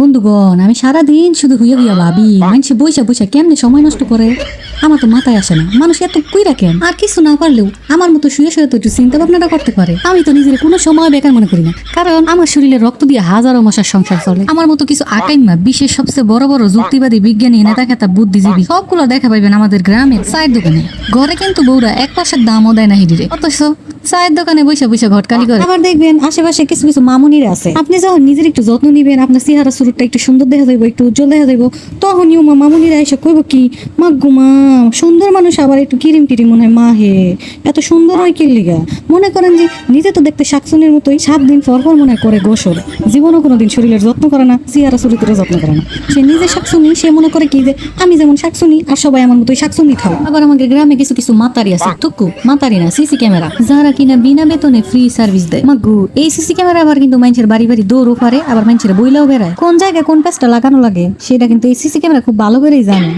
বন্ধুগণ আমি সারাদিন শুধু হুইয়া হুইয়া ভাবি মানুষে বইসা বইসা কেমনে সময় নষ্ট করে? আমার তো মাথায় আসে না। মানুষ এত কুই রাখেন আর কিছু না পারলেও আমার মতো শুয়ে শুয়ে তো একটু চিন্তা ভাবনাটা করতে পারে। আমি তো নিজের কোনো সময় বেকার মনে করি না। কারণ আমার শরীরে রক্ত দিয়ে হাজারো মশার সংসার চলে। আমার মতো কিছু আকাইমা বিশ্বের সবচেয়ে বড় বড় যুক্তিবাদী বিজ্ঞানী নেতা খেতা বুদ্ধিজীবী সবগুলো দেখা পাইবেন আমাদের গ্রামের চায়ের দোকানে। ঘরে কিন্তু বউরা এক পাশের দামও দেয় না হিডিরে। অথচ চায়ের দোকানে বসে বসে ঘটকালি করে। আবার দেখবেন আশেপাশে কিছু কিছু মামুনিরা আছে। আপনি যখন নিজের একটু যত্ন নিবেন আপনার চেহারা শুরুটা একটু সুন্দর দেখা যাইব একটু উজ্জ্বল দেখা যাইব তখনই মা মামুনিরা এসে কইব কি মা গুমা সুন্দর মানুষ আবার একটু কিরিম টিরিম মনে হয় মা হে এত সুন্দর হয় কি লিগা? মনে করেন যে নিজে তো দেখতে শাকসুনির মতোই সাত দিন পর পর মনে করে গোসল। জীবনও কোনোদিন শরীরের যত্ন করে না চেহারা চরিত্রের যত্ন করে না। সে নিজে শাকসুনি সে মনে করে কি যে আমি যেমন শাকসুনি আর সবাই আমার মতোই শাকসুনি খাও। আবার আমাদের গ্রামে কিছু কিছু মাতারি আছে টুকু মাতারি না সিসি ক্যামেরা যারা কিনা বিনা বেতনে ফ্রি সার্ভিস দেয়। মাগু, এই সিসি ক্যামেরা আবার কিন্তু মানুষের বাড়ি বাড়ি দৌড়ও পারে আবার মানুষের বইলাও বেড়ায়। কোন জায়গায় কোন প্যাচটা লাগানো লাগে, সেটা কিন্তু এই সিসি ক্যামেরা খুব ভালো করেই জানে।